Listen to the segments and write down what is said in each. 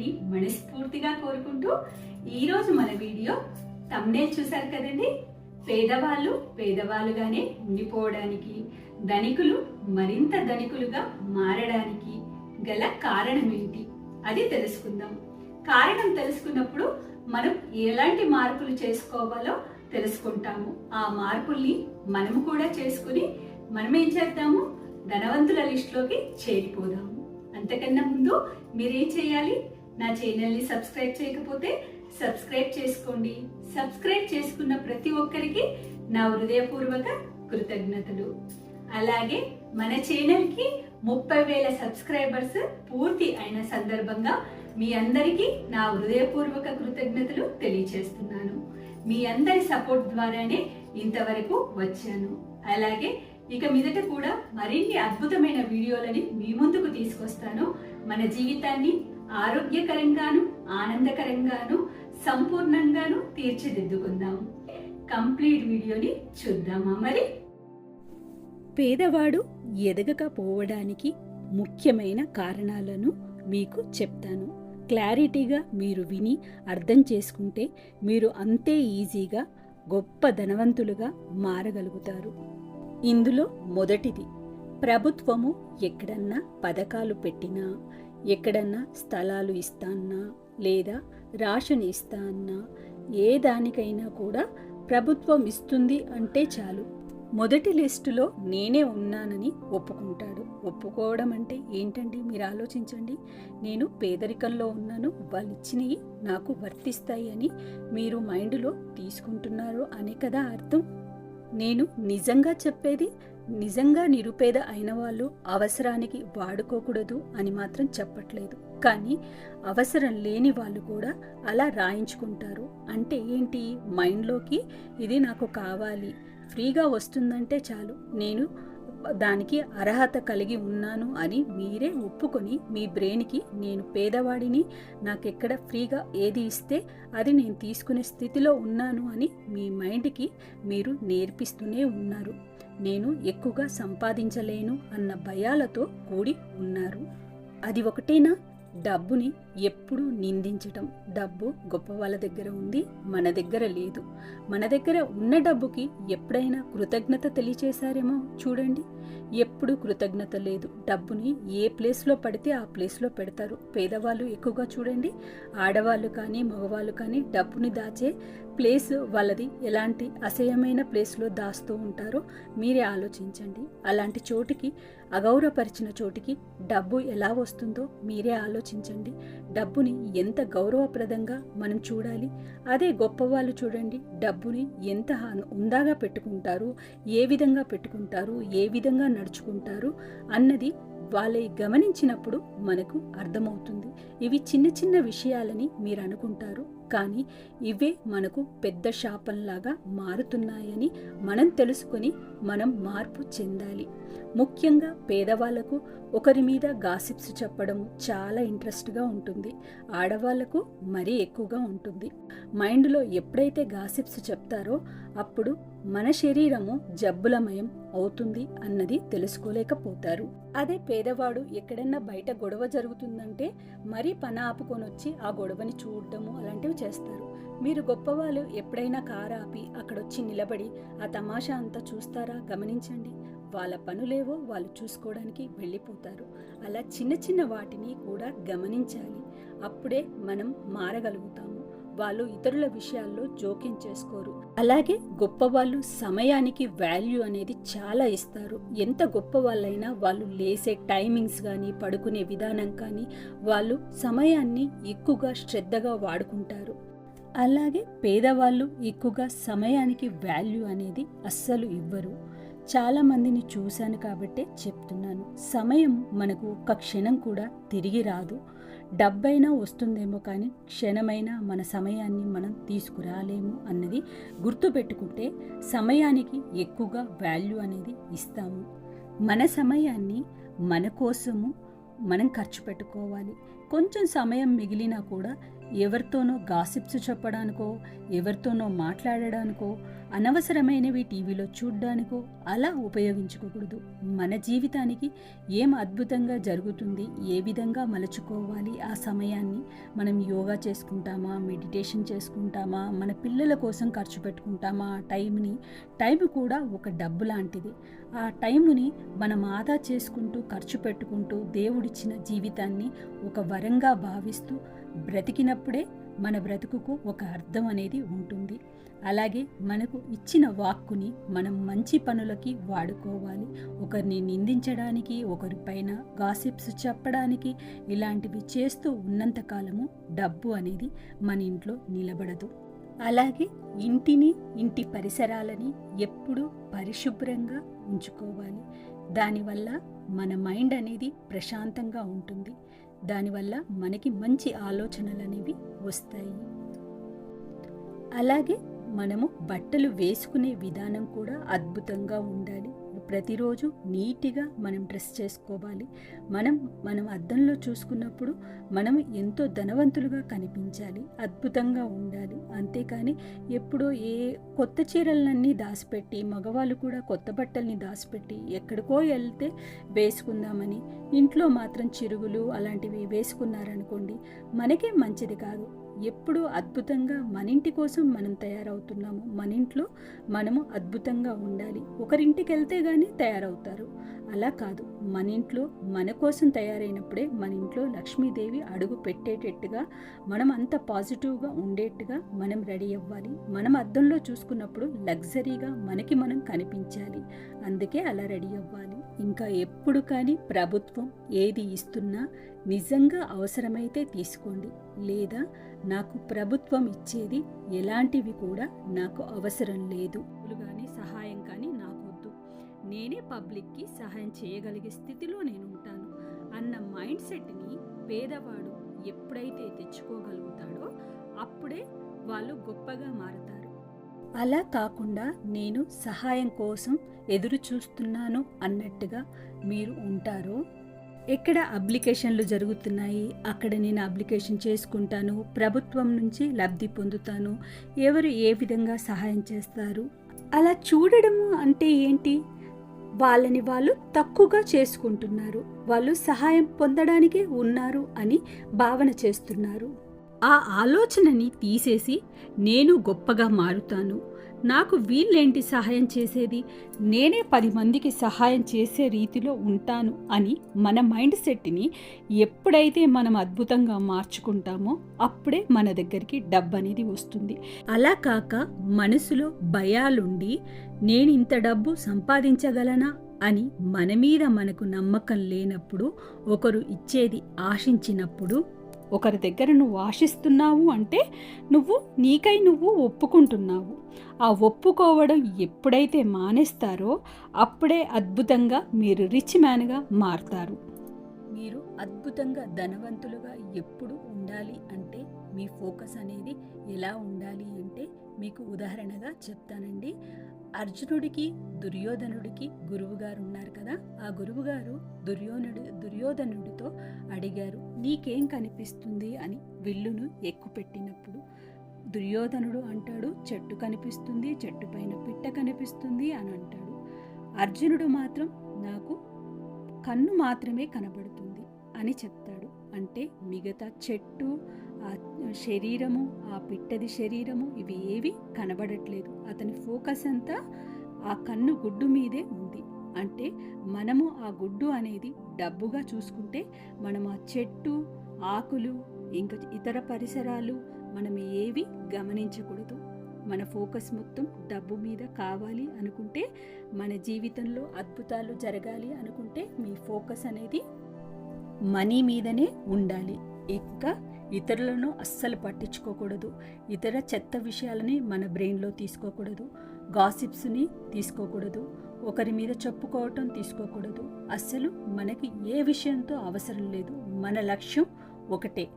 ఉండాలని మనస్ఫూర్తిగా కోరుకుంటూ ఈరోజు మన వీడియో తమ్నే చూశారు కదండి? పేదవాళ్ళు పేదవాళ్ళుగానే ఉండిపోవడానికి ధనికులు మరింత ధనికులుగా మారడానికి గల కారణం ఏంటి అది తెలుసుకుందాం. కారణం తెలుసుకున్నప్పుడు మనం ఎలాంటి మార్పులు చేసుకోవాలో తెలుసుకుంటాము. ఆ మార్పుల్ని మనము కూడా చేసుకుని మనం ఏం చేద్దాము? ధనవంతుల లిస్టులోకి చేరిపోదాము. అంతకన్నా ముందు మీరేం చేయాలి? నా ఛానల్ని సబ్స్క్రైబ్ చేయకపోతే సబ్స్క్రైబ్ చేసుకోండి. సబ్స్క్రైబ్ చేసుకున్న ప్రతి ఒక్కరికి నా హృదయపూర్వక కృతజ్ఞతలు. అలాగే మన ఛానల్కి ముప్పై వేల సబ్స్క్రైబర్స్ పూర్తి అయిన సందర్భంగా మీ అందరికీ నా హృదయపూర్వక కృతజ్ఞతలు తెలియచేస్తున్నాను. మీ అందరి సపోర్ట్ ద్వారానే ఇంతవరకు వచ్చాను. అలాగే ఇక మీదట కూడా మరిన్ని అద్భుతమైన వీడియోలని మీ ముందుకు తీసుకొస్తాను. మన జీవితాన్ని ఆరోగ్యకరంగాను ఆనందకరంగాను సంపూర్ణంగాను తీర్చిదిద్దుకుందాం. కంప్లీట్ వీడియోని చూద్దామా మరి? పేదవాడు ఎదగకపోవడానికి ముఖ్యమైన కారణాలను మీకు చెప్తాను. క్లారిటీగా మీరు విని అర్థం చేసుకుంటే మీరు అంతే ఈజీగా గొప్ప ధనవంతులుగా మారగలుగుతారు. ఇందులో మొదటిది ప్రభుత్వము ఎక్కడన్నా పథకాలు పెట్టినా ఎక్కడన్నా స్థలాలు ఇస్తాన్నా లేదా రాషన్ ఇస్తా అన్నా ఏ దానికైనా కూడా ప్రభుత్వం ఇస్తుంది అంటే చాలు. మొదటి లిస్టులో నేనే ఉన్నానని ఒప్పుకుంటాడు. ఒప్పుకోవడం అంటే ఏంటండి? మీరు ఆలోచించండి. నేను పేదరికంలో ఉన్నాను. వాళ్ళు ఇచ్చినవి నాకు వర్తిస్తాయి అని మీరు మైండ్లో తీసుకుంటున్నారు అనే కదా అర్థం. నేను నిజంగా చెప్పేది నిజంగా నిరుపేద అయిన వాళ్ళు అవసరానికి వాడుకోకూడదు అని మాత్రం చెప్పట్లేదు. కానీ అవసరం లేని వాళ్ళు కూడా అలా రాయించుకుంటారు. అంటే ఏంటి? మైండ్లోకి ఇది నాకు కావాలి. ఫ్రీగా వస్తుందంటే చాలు. నేను దానికి అర్హత కలిగి ఉన్నాను అని మీరే ఒప్పుకొని మీ బ్రెయిన్కి నేను పేదవాడిని నాకెక్కడ ఫ్రీగా ఏది ఇస్తే అది నేను తీసుకునే స్థితిలో ఉన్నాను అని మీ మైండ్కి మీరు నేర్పిస్తూనే ఉన్నారు. నేను ఎక్కువగా సంపాదించలేను అన్న భయాలతో కూడి ఉన్నారు. అది ఒకటేనా? డబ్బుని ఎప్పుడూ నిందించటం డబ్బు గొప్ప వాళ్ళ దగ్గర ఉంది మన దగ్గర లేదు. మన దగ్గర ఉన్న డబ్బుకి ఎప్పుడైనా కృతజ్ఞత తెలియచేశారేమో చూడండి. ఎప్పుడు కృతజ్ఞత లేదు. డబ్బుని ఏ ప్లేస్లో పడితే ఆ ప్లేస్లో పెడతారు. పేదవాళ్ళు ఎక్కువగా చూడండి. ఆడవాళ్ళు కానీ మగవాళ్ళు కానీ డబ్బుని దాచే ప్లేస్ వాళ్ళది. ఎలాంటి అసహ్యమైన ప్లేస్లో దాస్తూ ఉంటారో మీరే ఆలోచించండి. అలాంటి చోటికి అగౌరవపరిచిన చోటికి డబ్బు ఎలా వస్తుందో మీరే ఆలోచించండి. డబ్బుని ఎంత గౌరవప్రదంగా మనం చూడాలి అదే గొప్పవాళ్ళు చూడండి. డబ్బుని ఎంత ఉందాగా పెట్టుకుంటారు ఏ విధంగా పెట్టుకుంటారు ఏ విధంగా నడుచుకుంటారు అన్నది వాళ్ళని గమనించినప్పుడు మనకు అర్థమవుతుంది. ఇవి చిన్న చిన్న విషయాలని మీరు అనుకుంటారు. కానీ ఇవే మనకు పెద్ద శాపంలాగా మారుతున్నాయని మనం తెలుసుకొని మనం మార్పు చెందాలి. ముఖ్యంగా పేదవాళ్ళకు ఒకరి మీద గాసిప్స్ చెప్పడం చాలా ఇంట్రెస్ట్గా ఉంటుంది. ఆడవాళ్ళకు మరీ ఎక్కువగా ఉంటుంది. మైండ్లో ఎప్పుడైతే గాసిప్స్ చెప్తారో అప్పుడు మన శరీరము జబ్బులమయం అవుతుంది అన్నది తెలుసుకోలేకపోతారు. అదే పేదవాడు ఎక్కడన్నా బయట గొడవ జరుగుతుందంటే మరీ పన ఆపుకొని వచ్చి ఆ గొడవని చూడటము అలాంటివి చేస్తారు. మీరు గొప్పవాళ్ళు ఎప్పుడైనా కారు ఆపి అక్కడొచ్చి నిలబడి ఆ తమాషా అంతా చూస్తారా? గమనించండి. వాళ్ళ పనులేవో వాళ్ళు చూసుకోవడానికి వెళ్ళిపోతారు. అలా చిన్న చిన్న వాటిని కూడా గమనించాలి. అప్పుడే మనం మారగలుగుతాము. వాళ్ళు ఇతరుల విషయాల్లో జోక్యం చేసుకోరు. అలాగే గొప్ప వాళ్ళు సమయానికి వాల్యూ అనేది చాలా ఇస్తారు. ఎంత గొప్ప వాళ్ళైనా వాళ్ళు లేసే టైమింగ్స్ కానీ పడుకునే విధానం కానీ వాళ్ళు సమయాన్ని ఎక్కువగా శ్రద్ధగా వాడుకుంటారు. అలాగే పేదవాళ్ళు ఎక్కువగా సమయానికి వాల్యూ అనేది అస్సలు ఇవ్వరు. చాలా మందిని చూశాను కాబట్టే చెప్తున్నాను. సమయం మనకు ఒక్క క్షణం కూడా తిరిగి రాదు. డబ్బైనా వస్తుందేమో కానీ క్షణమైనా మన సమయాన్ని మనం తీసుకురాలేము అన్నది గుర్తుపెట్టుకుంటే సమయానికి ఎక్కువగా వాల్యూ అనేది ఇస్తాము. మన సమయాన్ని మన కోసము మనం ఖర్చు పెట్టుకోవాలి. కొంచెం సమయం మిగిలినా కూడా ఎవరితోనో గాసిప్స్ చెప్పడానికో ఎవరితోనో మాట్లాడడానికో అనవసరమైనవి టీవీలో చూడ్డానికో అలా ఉపయోగించుకోకూడదు. మన జీవితానికి ఏం అద్భుతంగా జరుగుతుంది ఏ విధంగా మలుచుకోవాలి ఆ సమయాన్ని మనం యోగా చేసుకుంటామా మెడిటేషన్ చేసుకుంటామా మన పిల్లల కోసం ఖర్చు పెట్టుకుంటామా ఆ టైంని టైం కూడా ఒక డబ్బు లాంటిది. ఆ టైముని మనం ఆదా చేసుకుంటూ ఖర్చు పెట్టుకుంటూ దేవుడిచ్చిన జీవితాన్ని ఒక వరంగా భావిస్తూ బ్రతికినప్పుడే మన బ్రతుకుకు ఒక అర్థం అనేది ఉంటుంది. అలాగే మనకు ఇచ్చిన వాక్కుని మనం మంచి పనులకి వాడుకోవాలి. ఒకరిని నిందించడానికి ఒకరిపైన గాసిప్స్ చెప్పడానికి ఇలాంటివి చేస్తూ ఉన్నంతకాలము డబ్బు అనేది మన ఇంట్లో నిలబడదు. అలాగే ఇంటిని ఇంటి పరిసరాలని ఎప్పుడూ పరిశుభ్రంగా ఉంచుకోవాలి. దానివల్ల మన మైండ్ అనేది ప్రశాంతంగా ఉంటుంది. దానివల్ల మనకి మంచి ఆలోచనలు అనేవి వస్తాయి. అలాగే మనము బట్టలు వేసుకునే విధానం కూడా అద్భుతంగా ఉండాలి. ప్రతిరోజు నీట్గా మనం డ్రెస్ చేసుకోవాలి. మనం మనం అద్దంలో చూసుకున్నప్పుడు మనం ఎంతో ధనవంతులుగా కనిపించాలి. అద్భుతంగా ఉండాలి. అంతేకాని ఎప్పుడో ఏ కొత్త చీరలన్నీ దాచిపెట్టి మగవాళ్ళు కూడా కొత్త బట్టల్ని దాచిపెట్టి ఎక్కడికో వెళ్తే వేసుకుందామని ఇంట్లో మాత్రం చిరుగులు అలాంటివి వేసుకున్నారనుకోండి మనకే మంచిది కాదు. ఎప్పుడూ అద్భుతంగా మన ఇంటి కోసం మనం తయారవుతున్నాము. మన ఇంట్లో మనము అద్భుతంగా ఉండాలి. ఒకరింటికి వెళ్తే కానీ తయారవుతారు. అలా కాదు. మన ఇంట్లో మన కోసం తయారైనప్పుడే మన ఇంట్లో లక్ష్మీదేవి అడుగు పెట్టేటట్టుగా మనం అంత పాజిటివ్గా ఉండేట్టుగా మనం రెడీ అవ్వాలి. మనం అద్దంలో చూసుకున్నప్పుడు లగ్జరీగా మనకి మనం కనిపించాలి. అందుకే అలా రెడీ అవ్వాలి. ఇంకా ఎప్పుడు కానీ ప్రభుత్వం ఏది ఇస్తున్నా నిజంగా అవసరమైతే తీసుకోండి. లేదా నాకు ప్రభుత్వం ఇచ్చేది ఎలాంటివి కూడా నాకు అవసరం లేదు. కానీ సహాయం కానీ నాకు వద్దు నేనే పబ్లిక్కి సహాయం చేయగలిగే స్థితిలో నేను ఉంటాను అన్న మైండ్ సెట్ని పేదవాడు ఎప్పుడైతే తెచ్చుకోగలుగుతాడో అప్పుడే వాళ్ళు గొప్పగా మారతారు. అలా కాకుండా నేను సహాయం కోసం ఎదురు చూస్తున్నాను అన్నట్టుగా మీరు ఉంటారో. ఎక్కడ అప్లికేషన్లు జరుగుతున్నాయి అక్కడ నేను అప్లికేషన్ చేసుకుంటాను ప్రభుత్వం నుంచి లబ్ధి పొందుతాను ఎవరు ఏ విధంగా సహాయం చేస్తారు? అలా చూడడము అంటే ఏంటి? వాళ్ళని వాళ్ళు తక్కువగా చేసుకుంటున్నారు వాళ్ళు సహాయం పొందడానికే ఉన్నారు అని భావన చేస్తున్నారు. ఆ ఆలోచనని తీసేసి నేను గొప్పగా మారుతాను. నాకు వీళ్ళేంటి సహాయం చేసేది? నేనే పది మందికి సహాయం చేసే రీతిలో ఉంటాను అని మన మైండ్ సెట్ని ఎప్పుడైతే మనం అద్భుతంగా మార్చుకుంటామో అప్పుడే మన దగ్గరికి డబ్బు అనేది వస్తుంది. అలా కాక మనసులో భయాలుండి నేను ఇంత డబ్బు సంపాదించగలనా అని మన మీద మనకు నమ్మకం లేనప్పుడు ఒకరు ఇచ్చేది ఆశించినప్పుడు ఒకరి దగ్గర నువ్వు ఆశిస్తున్నావు అంటే నువ్వు నీకై నువ్వు ఒప్పుకుంటున్నావు. ఆ ఒప్పుకోవడం ఎప్పుడైతే మానేస్తారో అప్పుడే అద్భుతంగా మీరు రిచ్ మ్యాన్గా మారుతారు. మీరు అద్భుతంగా ధనవంతులుగా ఎప్పుడు ఉండాలి అంటే మీ ఫోకస్ అనేది ఎలా ఉండాలి అంటే మీకు ఉదాహరణగా చెప్తానండి. అర్జునుడికి దుర్యోధనుడికి గురువుగారు ఉన్నారు కదా. ఆ గురువుగారు దుర్యోధనుడు దుర్యోధనుడితో అడిగారు నీకేం కనిపిస్తుంది? అని విల్లును ఎక్కుపెట్టినప్పుడు దుర్యోధనుడు అంటాడు చెట్టు కనిపిస్తుంది చెట్టు పైన పిట్ట కనిపిస్తుంది అని అంటాడు. అర్జునుడు మాత్రం నాకు కన్ను మాత్రమే కనబడుతుంది అని చెప్తాడు. అంటే మిగతా చెట్టు ఆ శరీరము ఆ పిట్టది శరీరము ఇవి ఏవి కనబడట్లేదు. అతని ఫోకస్ అంతా ఆ కన్ను గుడ్డు మీదే ఉంది. అంటే మనము ఆ గుడ్డు అనేది డబ్బుగా చూసుకుంటే మనం ఆ చెట్టు ఆకులు ఇంకా ఇతర పరిసరాలు మనం ఏవి గమనించకూడదు. మన ఫోకస్ మొత్తం డబ్బు మీద కావాలి అనుకుంటే మన జీవితంలో అద్భుతాలు జరగాలి అనుకుంటే మీ ఫోకస్ అనేది మనీ మీదనే ఉండాలి. ఇంకా ఇతరులను అస్సలు పట్టించుకోకూడదు. ఇతర చెత్త విషయాలని మన బ్రెయిన్లో తీసుకోకూడదు. గాసిప్స్ని తీసుకోకూడదు. ఒకరి మీద చెప్పుకోవటం తీసుకోకూడదు. అస్సలు మనకి ఏ విషయంతో అవసరం లేదు. మన లక్ష్యం ఒకటే.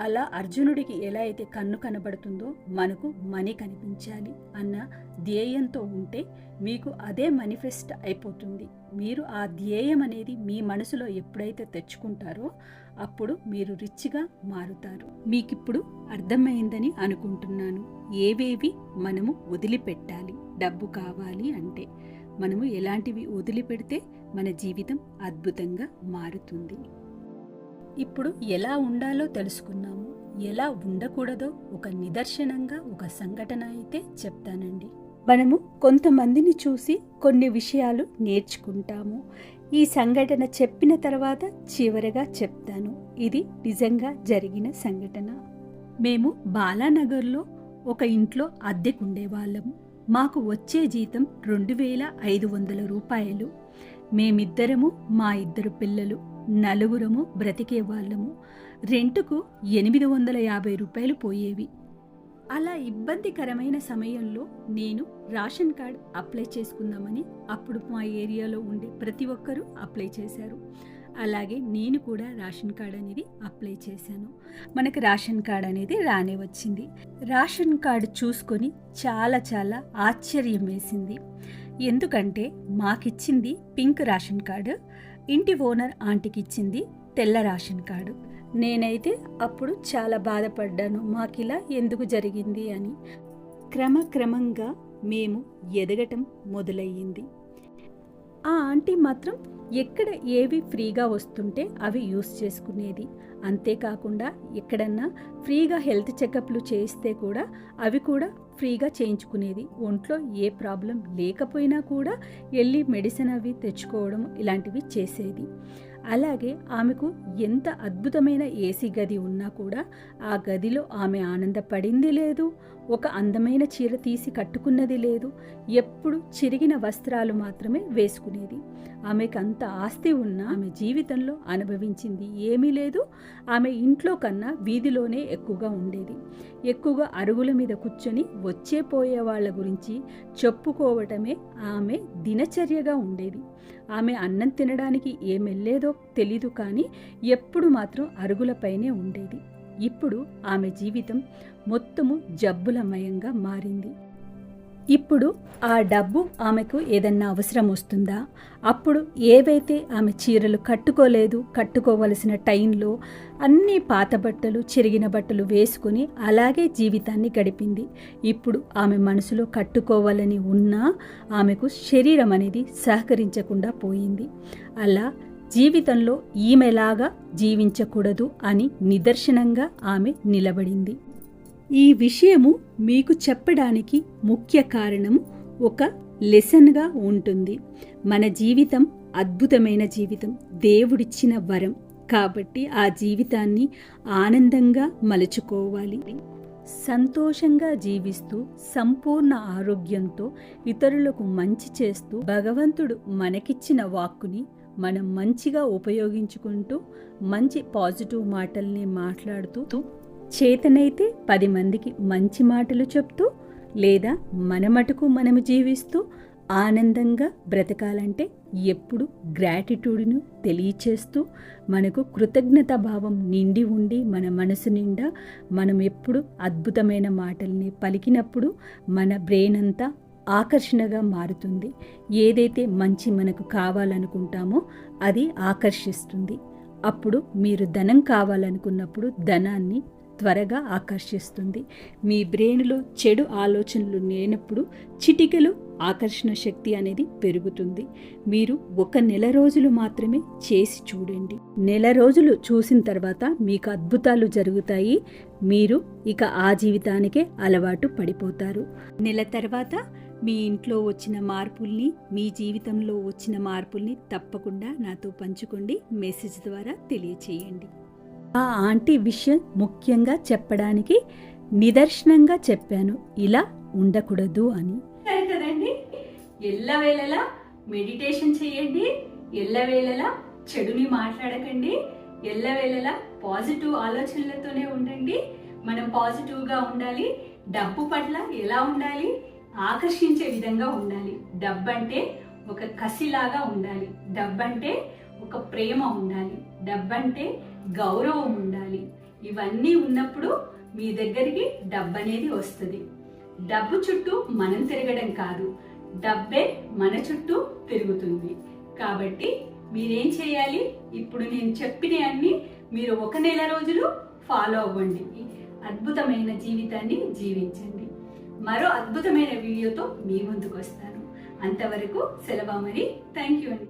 అలా అర్జునుడికి ఎలా అయితే కన్ను కనబడుతుందో మనకు మనీ కనిపించాలి అన్న ధ్యేయంతో ఉంటే మీకు అదే మేనిఫెస్ట్ అయిపోతుంది. మీరు ఆ ధ్యేయం అనేది మీ మనసులో ఎప్పుడైతే తెచ్చుకుంటారో అప్పుడు మీరు రిచ్గా మారుతారు. మీకిప్పుడు అర్థమైందని అనుకుంటున్నాను. ఏవేవి మనము వదిలిపెట్టాలి? డబ్బు కావాలి అంటే మనము ఎలాంటివి వదిలిపెడితే మన జీవితం అద్భుతంగా మారుతుంది? ఇప్పుడు ఎలా ఉండాలో తెలుసుకున్నాము ఎలా ఉండకూడదో ఒక నిదర్శనంగా ఒక సంఘటన అయితే చెప్తానండి. మనము కొంతమందిని చూసి కొన్ని విషయాలు నేర్చుకుంటాము. ఈ సంఘటన చెప్పిన తర్వాత చివరగా చెప్తాను. ఇది నిజంగా జరిగిన సంఘటన. మేము బాలానగర్లో ఒక ఇంట్లో అద్దెకుండేవాళ్ళము మాకు వచ్చే జీతం రెండు వేల ఐదు వందల రూపాయలు. మేమిద్దరము మా ఇద్దరు పిల్లలు. నలుగురము బ్రతికే వాళ్ళము. రెంటుకు ఎనిమిది వందల యాభై రూపాయలు పోయేవి. అలా ఇబ్బందికరమైన సమయంలో నేను రేషన్ కార్డ్ అప్లై చేసుకుందామని అప్పుడు మా ఏరియాలో ఉండే ప్రతి ఒక్కరూ అప్లై చేశారు. అలాగే నేను కూడా రేషన్ కార్డ్ అనేది అప్లై చేశాను. మనకు రేషన్ కార్డ్ అనేది రానే వచ్చింది. రేషన్ కార్డు చూసుకొని చాలా చాలా ఆశ్చర్యం వేసింది. ఎందుకంటే మాకిచ్చింది పింక్ రేషన్ కార్డు. ఇంటి ఓనర్ ఆంటీకి ఇచ్చింది తెల్ల రేషన్ కార్డు. నేనైతే అప్పుడు చాలా బాధపడ్డాను మాకిలా ఎందుకు జరిగింది అని. క్రమక్రమంగా మేము ఎదగటం మొదలయ్యింది. ఆ ఆంటీ మాత్రం ఎక్కడ ఏవి ఫ్రీగా వస్తుంటే అవి యూస్ చేసుకునేది. అంతేకాకుండా ఎక్కడన్నా ఫ్రీగా హెల్త్ చెకప్లు చేయిస్తే కూడా అవి కూడా ఫ్రీగా చేయించుకునేది. ఒంట్లో ఏ ప్రాబ్లం లేకపోయినా కూడా వెళ్ళి మెడిసిన్ అవి తెచ్చుకోవడం ఇలాంటివి చేసేది. అలాగే ఆమెకు ఎంత అద్భుతమైన ఏసీ గది ఉన్నా కూడా ఆ గదిలో ఆమె ఆనందపడింది లేదు. ఒక అందమైన చీర తీసి కట్టుకున్నది లేదు. ఎప్పుడు చిరిగిన వస్త్రాలు మాత్రమే వేసుకునేది. ఆమెకు అంత ఆస్తి ఉన్నా ఆమె జీవితంలో అనుభవించింది ఏమీ లేదు. ఆమె ఇంట్లో కన్నా వీధిలోనే ఎక్కువగా ఉండేది. ఎక్కువగా అరుగుల మీద కూర్చొని వచ్చే పోయే వాళ్ళ గురించి చెప్పుకోవటమే ఆమె దినచర్యగా ఉండేది. ఆమె అన్నం తినడానికి ఏమెళ్ళేదో తెలీదు కానీ ఎప్పుడు మాత్రం అరుగులపైనే ఉండేది. ఇప్పుడు ఆమె జీవితం మొత్తము జబ్బులమయంగా మారింది. ఇప్పుడు ఆ డబ్బు ఆమెకు ఏదన్నా అవసరం వస్తుందా? అప్పుడు ఏవైతే ఆమె చీరలు కట్టుకోలేదు కట్టుకోవలసిన టైంలో అన్ని పాత బట్టలు చిరిగిన బట్టలు వేసుకుని అలాగే జీవితాన్ని గడిపింది. ఇప్పుడు ఆమె మనసులో కట్టుకోవాలని ఉన్నా ఆమెకు శరీరం అనేది సహకరించకుండా పోయింది. అలా జీవితంలో ఈమెలాగా జీవించకూడదు అని నిదర్శనంగా ఆమె నిలబడింది. ఈ విషయము మీకు చెప్పడానికి ముఖ్య కారణం ఒక లెసన్గా ఉంటుంది. మన జీవితం అద్భుతమైన జీవితం. దేవుడిచ్చిన వరం. కాబట్టి ఆ జీవితాన్ని ఆనందంగా మలుచుకోవాలి. సంతోషంగా జీవిస్తూ సంపూర్ణ ఆరోగ్యంతో ఇతరులకు మంచి చేస్తూ భగవంతుడు మనకిచ్చిన వాక్కుని మనం మంచిగా ఉపయోగించుకుంటూ మంచి పాజిటివ్ మాటల్ని మాట్లాడుతూ చేతనైతే పది మందికి మంచి మాటలు చెప్తూ లేదా మన మటుకు మనము జీవిస్తూ ఆనందంగా బ్రతకాలంటే ఎప్పుడు గ్రాటిట్యూడ్ను తెలియచేస్తూ మనకు కృతజ్ఞత భావం నిండి ఉండి మన మనసు నిండా మనం ఎప్పుడు అద్భుతమైన మాటల్ని పలికినప్పుడు మన బ్రెయిన్ అంతా ఆకర్షణగా మారుతుంది. ఏదైతే మంచి మనకు కావాలనుకుంటామో అది ఆకర్షిస్తుంది. అప్పుడు మీరు ధనం కావాలనుకున్నప్పుడు ధనాన్ని త్వరగా ఆకర్షిస్తుంది. మీ బ్రెయిన్లో చెడు ఆలోచనలు లేనప్పుడు చిటికలు ఆకర్షణ శక్తి అనేది పెరుగుతుంది. మీరు ఒక నెల రోజులు మాత్రమే చేసి చూడండి. నెల రోజులు చూసిన తర్వాత మీకు అద్భుతాలు జరుగుతాయి. మీరు ఇక ఆ జీవితానికే అలవాటు పడిపోతారు. నెల తర్వాత మీ ఇంట్లో వచ్చిన మార్పుల్ని మీ జీవితంలో వచ్చిన మార్పుల్ని తప్పకుండా నాతో పంచుకోండి. మెసేజ్ ద్వారా తెలియచేయండి. ఆ ఆంటీ విషయం ముఖ్యంగా చెప్పడానికి నిదర్శనంగా చెప్పాను. ఇలా ఉండకూడదు అని. కదండి. ఎల్లవేళలా మెడిటేషన్ చేయండి. ఎల్లవేళలా చెడుని మాట్లాడకండి. ఎల్లవేళలా పాజిటివ్ ఆలోచనలతోనే ఉండండి. మనం పాజిటివ్గా ఉండాలి. డబ్బు పట్ల ఎలా ఉండాలి? ఆకర్షించే విధంగా ఉండాలి. డబ్బు అంటే ఒక కసిలాగా ఉండాలి. డబ్బు అంటే ఒక ప్రేమ ఉండాలి. డబ్బు అంటే గౌరవం ఉండాలి. ఇవన్నీ ఉన్నప్పుడు మీ దగ్గరికి డబ్బు అనేది వస్తుంది. డబ్బు చుట్టూ మనం తిరగడం కాదు డబ్బే మన చుట్టూ తిరుగుతుంది. కాబట్టి మీరేం చేయాలి? ఇప్పుడు నేను చెప్పిన అన్ని మీరు ఒక నెల రోజులు ఫాలో అవ్వండి. అద్భుతమైన జీవితాన్ని జీవించండి. మరో అద్భుతమైన వీడియోతో మీ ముందుకు వస్తాను. అంతవరకు సెలవు మరి థ్యాంక్ యూ అండి.